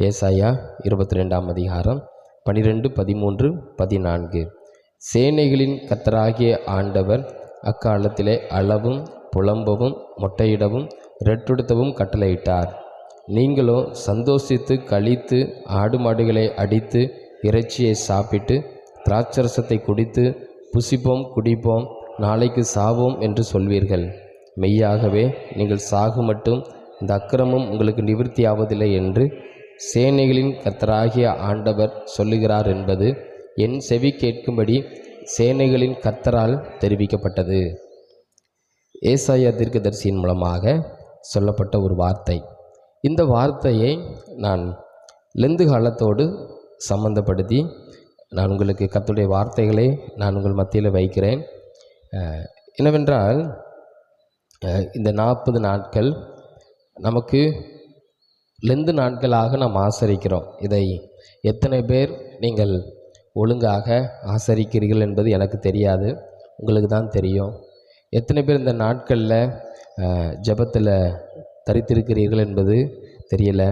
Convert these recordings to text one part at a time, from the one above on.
ஏசாயா இருபத்தி ரெண்டாம் அதிகாரம் பனிரெண்டு பதிமூன்று பதினான்கு. சேனைகளின் கத்தராகிய ஆண்டவர் அக்காலத்திலே அளவும் புலம்பவும் மொட்டையிடவும் ரெட்டுடுத்தவும் கட்டளையிட்டார். நீங்களோ சந்தோஷித்து கழித்து ஆடு மாடுகளை அடித்து இறைச்சியை சாப்பிட்டு திராட்சரசத்தை குடித்து புசிப்போம் குடிப்போம் நாளைக்கு சாவோம் என்று சொல்வீர்கள். மெய்யாகவே நீங்கள் சாகு மட்டும் இந்த அக்கிரமம் உங்களுக்கு நிவர்த்தியாவதில்லை என்று சேனைகளின் கர்த்தராகிய ஆண்டவர் சொல்லுகிறார் என்பது என் செவி கேட்கும்படி சேனைகளின் கர்த்தரால் தெரிவிக்கப்பட்டது. ஏசாயா தீர்க்கதரிசியின் மூலமாக சொல்லப்பட்ட ஒரு வார்த்தை. இந்த வார்த்தையை நான் லெந்து காலத்தோடு சம்பந்தப்படுத்தி நான் உங்களுக்கு கத்துடைய வார்த்தைகளை நான் உங்கள் மத்தியில் வைக்கிறேன். என்னவென்றால் இந்த நாற்பது நாட்கள் நமக்கு லெந்து நாட்களாக நாம் ஆசரிக்கிறோம். இதை எத்தனை பேர் நீங்கள் ஒழுங்காக ஆசரிக்கிறீர்கள் என்பது எனக்கு தெரியாது. உங்களுக்கு தான் தெரியும். எத்தனை பேர் இந்த நாட்களில் ஜபத்தில் தரித்திருக்கிறீர்கள் என்பது தெரியல.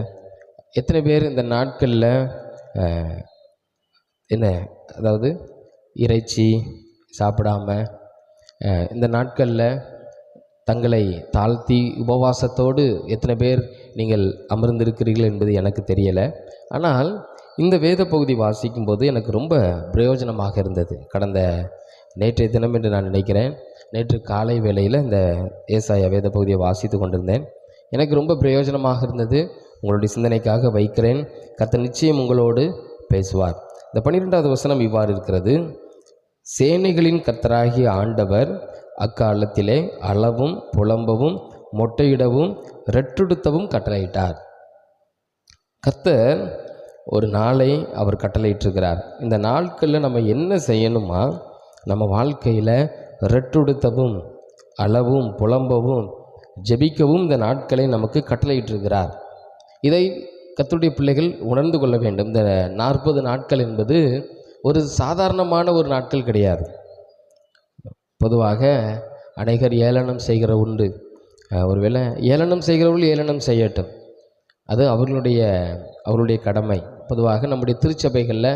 எத்தனை பேர் இந்த நாட்களில் என்ன அதாவது இறைச்சி சாப்பிடாம இந்த நாட்களில் தங்களை தாழ்த்தி உபவாசத்தோடு எத்தனை பேர் நீங்கள் அமர்ந்திருக்கிறீர்கள் என்பது எனக்கு தெரியலை. ஆனால் இந்த வேத பகுதி வாசிக்கும்போது எனக்கு ரொம்ப பிரயோஜனமாக இருந்தது. கடந்த நேற்றைய தினம் என்று நான் நினைக்கிறேன். நேற்று காலை வேளையில் இந்த ஏசாய வேத பகுதியை வாசித்து கொண்டிருந்தேன். எனக்கு ரொம்ப பிரயோஜனமாக இருந்தது. உங்களுடைய சிந்தனைக்காக வைக்கிறேன். கத்த நிச்சயம் உங்களோடு பேசுவார். இந்த பன்னிரெண்டாவது வசனம் இவ்வாறு இருக்கிறது. சேனைகளின் கர்த்தராகிய ஆண்டவர் அக்காலத்திலே அளவும் புலம்பவும் மொட்டையிடவும் ரெட்டுடுத்தவும் கட்டளையிட்டார். கத்தர் ஒரு நாளை அவர் கட்டளையிட்டிருக்கிறார். இந்த நாட்களில் நம்ம என்ன செய்யணுமா? நம்ம வாழ்க்கையில் ரெட்டுடுத்தவும் அளவும் புலம்பவும் ஜெபிக்கவும் இந்த நாட்களை நமக்கு கட்டளையிட்டிருக்கிறார். இதை கத்துடைய பிள்ளைகள் உணர்ந்து கொள்ள வேண்டும். இந்த நாற்பது நாட்கள் என்பது ஒரு சாதாரணமான ஒரு நாட்கள் கிடையாது. பொதுவாக அநேகர் ஏளனம் செய்கிற உண்டு. ஒருவேளை ஏளனம் செய்கிறவர்கள் ஏளனம் செய்யட்டும். அது அவர்களுடைய அவர்களுடைய கடமை. பொதுவாக நம்முடைய திருச்சபைகளில்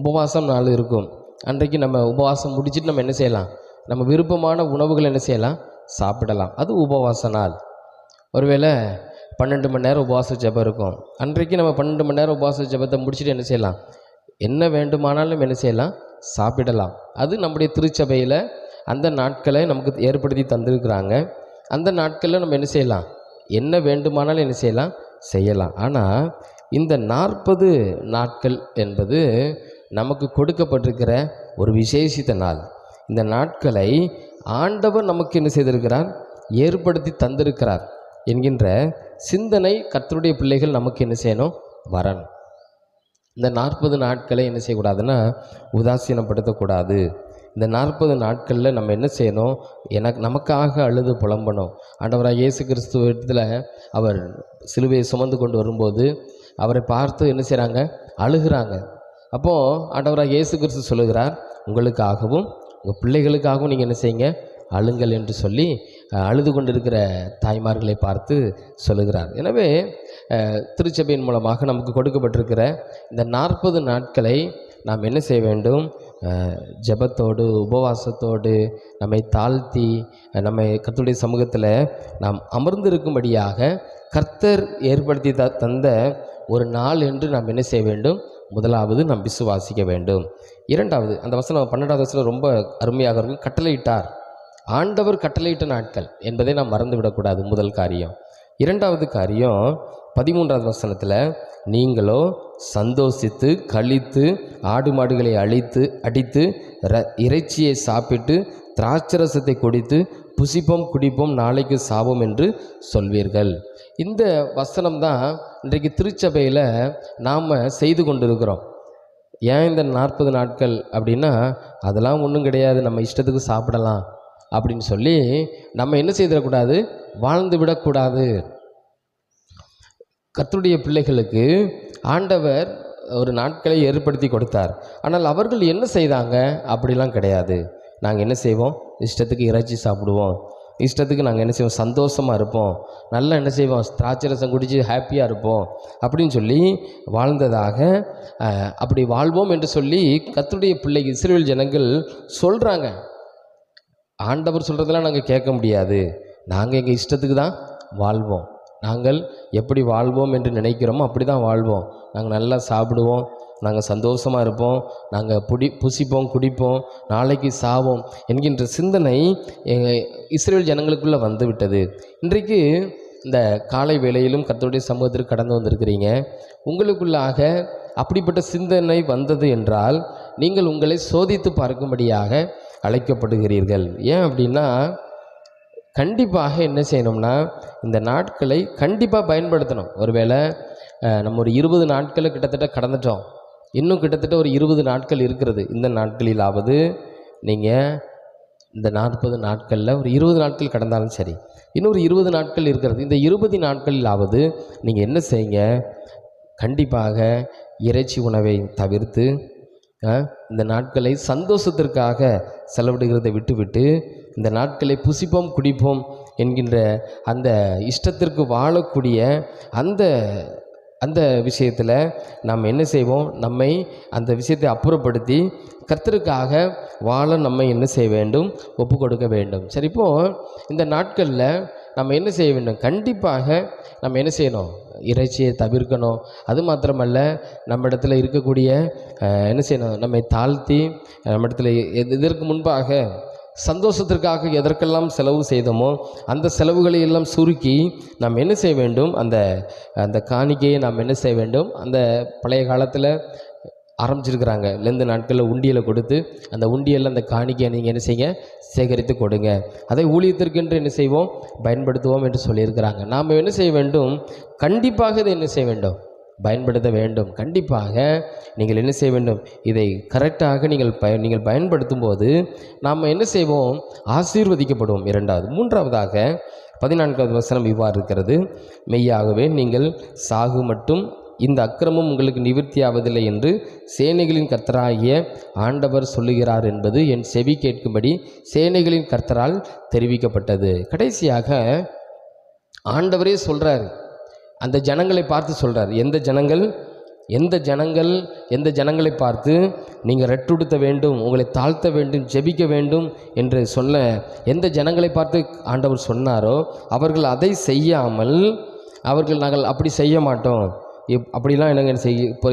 உபவாசம் நாள் இருக்கும். அன்றைக்கு நம்ம உபவாசம் முடிச்சுட்டு நம்ம என்ன செய்யலாம்? நம்ம விருப்பமான உணவுகள் என்ன செய்யலாம்? சாப்பிடலாம். அது உபவாச நாள். ஒருவேளை பன்னெண்டு மணி நேரம் உபவாச ஜபம் இருக்கும். அன்றைக்கு நம்ம பன்னெண்டு மணி நேரம் உபவாச ஜபத்தை முடிச்சுட்டு என்ன செய்யலாம்? என்ன வேண்டுமானாலும் என்ன செய்யலாம்? சாப்பிடலாம். அது நம்முடைய திருச்சபையில் அந்த நாட்களை நமக்கு ஏற்படுத்தி தந்திருக்கிறாங்க. அந்த நாட்களில் நம்ம என்ன செய்யலாம்? என்ன வேண்டுமானாலும் என்ன செய்யலாம்? செய்யலாம். ஆனால் இந்த நாற்பது நாட்கள் என்பது நமக்கு கொடுக்கப்பட்டிருக்கிற ஒரு விசேஷித்த நாள். இந்த நாட்களை ஆண்டவர் நமக்கு என்ன செய்திருக்கிறார்? ஏற்படுத்தி தந்திருக்கிறார் என்கின்ற சிந்தனை கத்தருடைய பிள்ளைகள் நமக்கு என்ன செய்யணும்? வரணும். இந்த நாற்பது நாட்களை என்ன செய்யக்கூடாதுன்னா உதாசீனப்படுத்தக்கூடாது. இந்த நாற்பது நாட்களில் நம்ம என்ன செய்யணும்? எனக்கு நமக்காக அழுது புலம்பணும். ஆண்டவராக இயேசு கிறிஸ்துவ இடத்துல அவர் சிலுவையை சுமந்து கொண்டு வரும்போது அவரை பார்த்து என்ன செய்கிறாங்க அழுகிறாங்க. அப்போது ஆண்டவராக இயேசு கிறிஸ்து சொல்லுகிறார் உங்களுக்காகவும் உங்கள் பிள்ளைகளுக்காகவும் நீங்கள் என்ன செய்யுங்க? அழுங்கள் என்று சொல்லி அழுது கொண்டிருக்கிற தாய்மார்களை பார்த்து சொல்லுகிறார். எனவே திருச்சபையின் மூலமாக நமக்கு கொடுக்கப்பட்டிருக்கிற இந்த நாற்பது நாட்களை நாம் என்ன செய்ய வேண்டும்? ஜெபத்தோடு உபவாசத்தோடு நம்மை தாழ்த்தி நம்மை கத்துடைய சமூகத்தில் நாம் அமர்ந்திருக்கும்படியாக கர்த்தர் ஏற்படுத்தி த தந்த ஒரு நாள் என்று நாம் என்ன செய்ய வேண்டும்? முதலாவது நாம் விசுவாசிக்க வேண்டும். இரண்டாவது அந்த வசனம் பன்னெண்டாவது வசனம் ரொம்ப அருமையாக இருக்கும் கட்டளையிட்டார். ஆண்டவர் கட்டளையிட்ட நாட்கள் என்பதை நாம் மறந்து விடக்கூடாது முதல் காரியம். இரண்டாவது காரியம் பதிமூன்றாவது வசனத்தில் நீங்களோ சந்தோஷித்து கழித்து ஆடு மாடுகளை அழித்து அடித்து ர இறைச்சியை சாப்பிட்டு திராட்சரசத்தை குடித்து புசிப்போம் குடிப்போம் நாளைக்கு சாவோம் என்று சொல்வீர்கள். இந்த வசனம் தான் இன்றைக்கு திருச்சபையில் நாம் செய்து கொண்டிருக்கிறோம். ஏன் இந்த நாற்பது நாட்கள் அப்படின்னா அதெல்லாம் ஒன்றும் கிடையாது நம்ம இஷ்டத்துக்கு சாப்பிடலாம் அப்படின்னு சொல்லி நம்ம என்ன செய்திடக்கூடாது? வாழ்ந்து விடக்கூடாது. கத்துடைய பிள்ளைகளுக்கு ஆண்டவர் ஒரு நாட்களை ஏற்படுத்தி கொடுத்தார். ஆனால் அவர்கள் என்ன செய்தாங்க? அப்படிலாம் கிடையாது. நாங்கள் என்ன செய்வோம்? இஷ்டத்துக்கு இறைச்சி சாப்பிடுவோம். இஷ்டத்துக்கு நாங்கள் என்ன செய்வோம்? சந்தோஷமாக இருப்போம். நல்லா என்ன செய்வோம்? திராட்சை ரசம் குடித்து ஹாப்பியாக இருப்போம். அப்படின்னு சொல்லி வாழ்ந்ததாக அப்படி வாழ்வோம் என்று சொல்லி கத்துடைய பிள்ளை இஸ்ரேல் ஜனங்கள் சொல்கிறாங்க ஆண்டவர் சொல்கிறதெல்லாம் நாங்கள் கேட்க முடியாது. நாங்கள் எங்கள் இஷ்டத்துக்கு தான் வாழ்வோம். நாங்கள் எப்படி வாழ்வோம் என்று நினைக்கிறோமோ அப்படி தான் வாழ்வோம். நாங்கள் நல்லா சாப்பிடுவோம் நாங்கள் சந்தோஷமாக இருப்போம் நாங்கள் புடி புசிப்போம் குடிப்போம் நாளைக்கு சாவோம் என்கின்ற சிந்தனை இஸ்ரேல் ஜனங்களுக்குள்ளே வந்து விட்டது இன்றைக்கு இந்த காலை வேளையிலும் கத்தருடைய சமூகத்திற்கு கடந்து வந்திருக்கிறீங்க. உங்களுக்குள்ளாக அப்படிப்பட்ட சிந்தனை வந்தது என்றால் நீங்கள் உங்களை சோதித்து பார்க்கும்படியாக அழைக்கப்படுகிறீர்கள். ஏன் அப்படின்னா கண்டிப்பாக என்ன செய்யணும்னா இந்த நாட்களை கண்டிப்பாக பயன்படுத்தணும். ஒருவேளை நம்ம ஒரு இருபது நாட்களை கிட்டத்தட்ட கடந்துட்டோம். இன்னும் கிட்டத்தட்ட ஒரு இருபது நாட்கள் இருக்கிறது. இந்த நாட்களிலாவது நீங்கள் இந்த நாற்பது நாட்களில் ஒரு இருபது நாட்கள் கடந்தாலும் சரி இன்னொரு இருபது நாட்கள் இருக்கிறது. இந்த இருபது நாட்களிலாவது நீங்கள் என்ன செய்யுங்க? கண்டிப்பாக இறைச்சி உணவை தவிர்த்து இந்த நாட்களை சந்தோஷத்திற்காக செலவிடுகிறதை விட்டுவிட்டு இந்த நாட்களை புசிப்போம் குடிப்போம் என்கின்ற அந்த இஷ்டத்திற்கு வாழக்கூடிய அந்த அந்த விஷயத்தில் நாம் என்ன செய்வோம்? நம்மை அந்த விஷயத்தை அப்புறப்படுத்தி கர்த்தருக்காக வாழ நம்ம என்ன செய்ய வேண்டும்? ஒப்பு கொடுக்க வேண்டும். சரி இப்போ இந்த நாட்களில் நம்ம என்ன செய்ய வேண்டும்? கண்டிப்பாக நம்ம என்ன செய்யணும்? இறைச்சியை தவிர்க்கணும். அது மாத்திரமல்ல நம்ம இடத்துல இருக்கக்கூடிய என்ன செய்யணும்? நம்மை தாழ்த்தி நம்ம இடத்துல இதற்கு முன்பாக சந்தோஷத்திற்காக எதற்கெல்லாம் செலவு செய்தோமோ அந்த செலவுகளை எல்லாம் சுருக்கி நாம் என்ன செய்ய வேண்டும்? அந்த அந்த காணிக்கையை நாம் என்ன செய்ய வேண்டும்? அந்த பழைய காலத்தில் ஆரம்பிச்சிருக்கிறாங்க. லெந்து நாட்களில் உண்டியலை கொடுத்து அந்த உண்டியலில் அந்த காணிக்கையை நீங்கள் என்ன செய்யுங்க? சேகரித்து கொடுங்க. அதை ஊழியத்திற்கென்று என்ன செய்வோம்? பயன்படுத்துவோம் என்று சொல்லியிருக்கிறாங்க. நாம் என்ன செய்ய வேண்டும்? கண்டிப்பாக இதை என்ன செய்ய வேண்டும்? பயன்படுத்த வேண்டும். கண்டிப்பாக நீங்கள் என்ன செய்ய வேண்டும்? இதை கரெக்டாக நீங்கள் பய நீங்கள் பயன்படுத்தும் போது நாம் என்ன செய்வோம்? ஆசீர்வதிக்கப்படுவோம் இரண்டாவது. மூன்றாவதாக பதினான்காவது வசனம் இவ்வாறு இருக்கிறது. மெய்யாகவே நீங்கள் சாகு மட்டும் இந்த அக்கிரமம் உங்களுக்கு நிவர்த்தியாவதில்லை என்று சேனைகளின் கர்த்தராகிய ஆண்டவர் சொல்லுகிறார் என்பது என் செவி கேட்கும்படி சேனைகளின் கர்த்தரால் தெரிவிக்கப்பட்டது. கடைசியாக ஆண்டவரே சொல்கிறார் அந்த ஜனங்களை பார்த்து சொல்கிறார் எந்த ஜனங்கள்? எந்த ஜனங்கள்? எந்த ஜனங்களை பார்த்து நீங்கள் ரெட்டுடுத்த வேண்டும் உங்களை தாழ்த்த வேண்டும் ஜெபிக்க வேண்டும் என்று சொல்ல எந்த ஜனங்களை பார்த்து ஆண்டவர் சொன்னாரோ அவர்கள் அதை செய்யாமல் அவர்கள் நாங்கள் அப்படி செய்ய மாட்டோம். இப் அப்படிலாம் எனக்கு செய்ய இப்போ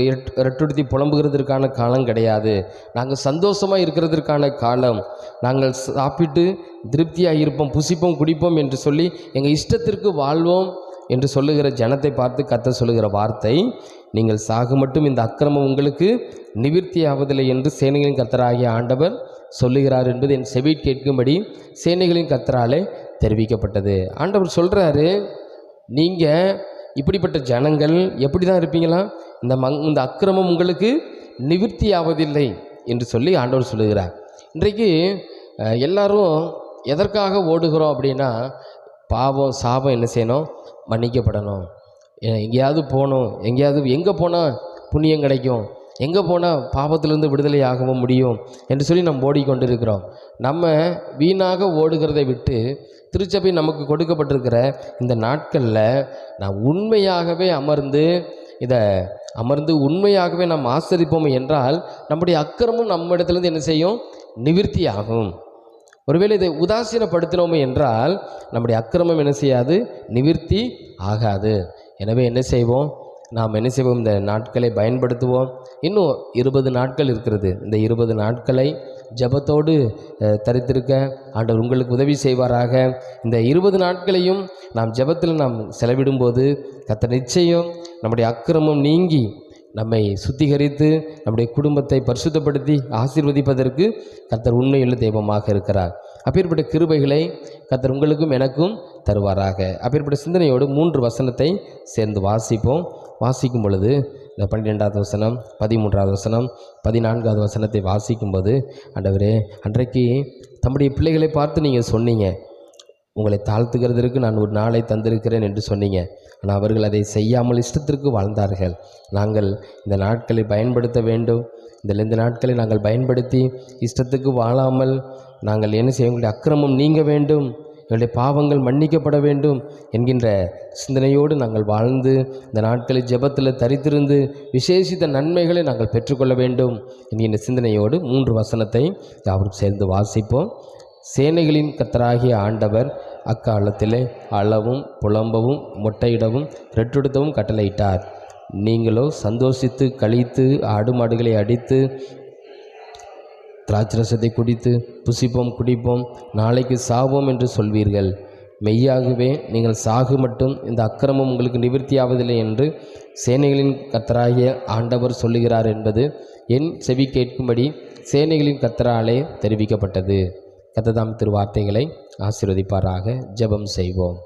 ரெட்டுடுத்தி புலம்புகிறதுக்கான காலம் கிடையாது. நாங்கள் சந்தோஷமாக இருக்கிறதுக்கான காலம். நாங்கள் சாப்பிட்டு திருப்தியாக இருப்போம் புசிப்போம் குடிப்போம் என்று சொல்லி எங்கள் இஷ்டத்திற்கு வாழ்வோம் என்று சொல்லுகிற ஜனத்தை பார்த்து கத்த சொல்லுகிற வார்த்தை நீங்கள் சாகு மட்டும் இந்த அக்கிரமம் உங்களுக்கு நிவிர்த்தியாவதில்லை என்று சேனைகளின் கத்தராகிய ஆண்டவர் சொல்லுகிறார் என்பது என் செவி கேட்கும்படி சேனைகளின் கத்தராலே தெரிவிக்கப்பட்டது. ஆண்டவர் சொல்கிறாரு நீங்கள் இப்படிப்பட்ட ஜனங்கள் எப்படி தான் இருப்பீங்களா? இந்த மங் இந்த அக்கிரமம் உங்களுக்கு நிவிர்த்தி ஆவதில்லை என்று சொல்லி ஆண்டவர் சொல்லுகிறார். இன்றைக்கு எல்லாரும் எதற்காக ஓடுகிறோம் அப்படின்னா பாவம் சாபம் என்ன செய்யணும்? மன்னிக்கப்படணும். எங்கேயாவது போகணும். எங்கேயாவது எங்கே போனால் புண்ணியம் கிடைக்கும்? எங்கே போனால் பாவத்திலிருந்து விடுதலை ஆகவும் முடியும்? என்று சொல்லி நம்ம ஓடிக்கொண்டு இருக்கிறோம் நம்ம வீணாக ஓடுகிறதை விட்டு திருச்சபை நமக்கு கொடுக்கப்பட்டிருக்கிற இந்த நாட்களில் நாம் உண்மையாகவே அமர்ந்து இதை அமர்ந்து உண்மையாகவே நாம் ஆசரிப்போம் என்றால் நம்முடைய அக்கிரமும் நம்ம இடத்துலேருந்து என்ன செய்யும்? நிவிற்த்தி ஆகும் ஒருவேளை இதை உதாசீனப்படுத்தினோமே என்றால் நம்முடைய அக்கிரமம் என்ன செய்யாது? நிவிற்த்தி ஆகாது. எனவே என்ன செய்வோம்? நாம் என்ன செய்வோம்? இந்த நாட்களை பயன்படுத்துவோம். இன்னும் இருபது நாட்கள் இருக்கிறது. இந்த இருபது நாட்களை ஜெபத்தோடு தரித்திருக்க ஆண்டவர் உங்களுக்கு உதவி செய்வாராக. இந்த இருபது நாட்களையும் நாம் ஜெபத்தில் நாம் செலவிடும்போது கத்த நிச்சயம் நம்முடைய அக்கிரமம் நீங்கி நம்மை சுத்திகரித்து நம்முடைய குடும்பத்தை பரிசுத்தப்படுத்தி ஆசீர்வதிப்பதற்கு கர்த்தர் உண்மையுள்ள தெய்வமாக இருக்கிறார். அப்பேற்பட்ட கிருபைகளை கர்த்தர் உங்களுக்கும் எனக்கும் தருவாராக. அப்பேற்பட்ட சிந்தனையோடு மூன்று வசனத்தை சேர்ந்து வாசிப்போம். வாசிக்கும் பொழுது இந்த பன்னிரெண்டாவது வசனம் பதிமூன்றாவது வசனம் பதினான்காவது வசனத்தை வாசிக்கும்போது ஆண்டவரே அன்றைக்கு தம்முடைய பிள்ளைகளை பார்த்து நீங்கள் சொன்னீங்க. உங்களை தாழ்த்துகிறதற்கு நான் ஒரு நாளை தந்திருக்கிறேன் என்று சொன்னீங்க. ஆனால் அவர்கள் அதை செய்யாமல் இஷ்டத்திற்கு வாழ்ந்தார்கள். நாங்கள் இந்த நாட்களை பயன்படுத்த வேண்டும். இந்த இந்த நாட்களை நாங்கள் பயன்படுத்தி இஷ்டத்துக்கு வாழாமல் நாங்கள் என்ன செய்ய உங்களுடைய அக்கிரமம் நீங்க வேண்டும். எங்களுடைய பாவங்கள் மன்னிக்கப்பட வேண்டும் என்கின்ற சிந்தனையோடு நாங்கள் வாழ்ந்து இந்த நாட்களில் ஜெபத்தில் தரித்திருந்து விசேஷித்த நன்மைகளை நாங்கள் பெற்றுக்கொள்ள வேண்டும் என்கின்ற சிந்தனையோடு மூன்று வசனத்தை யாவரும் சேர்ந்து வாசிப்போம். சேனைகளின் கத்தராகிய ஆண்டவர் அக்காலத்திலே அளவும் புலம்பவும் மொட்டையிடவும் ரெட்டெடுத்தவும் கட்டளையிட்டார். நீங்களோ சந்தோஷித்து கழித்து ஆடு மாடுகளை அடித்து திராட்சரசத்தை குடித்து புசிப்போம் குடிப்போம் நாளைக்கு சாவோம் என்று சொல்வீர்கள். மெய்யாகவே நீங்கள் சாகு மட்டும் இந்த அக்கிரமம் உங்களுக்கு நிவர்த்தியாவதில்லை என்று சேனைகளின் கத்தராகிய ஆண்டவர் சொல்லுகிறார் என்பது என் செவி கேட்கும்படி சேனைகளின் கத்தராலே தெரிவிக்கப்பட்டது. கத்ததாம் திருவார்த்தைகளை ஆசீர்வதிப்பாராக. ஜெபம் செய்வோம்.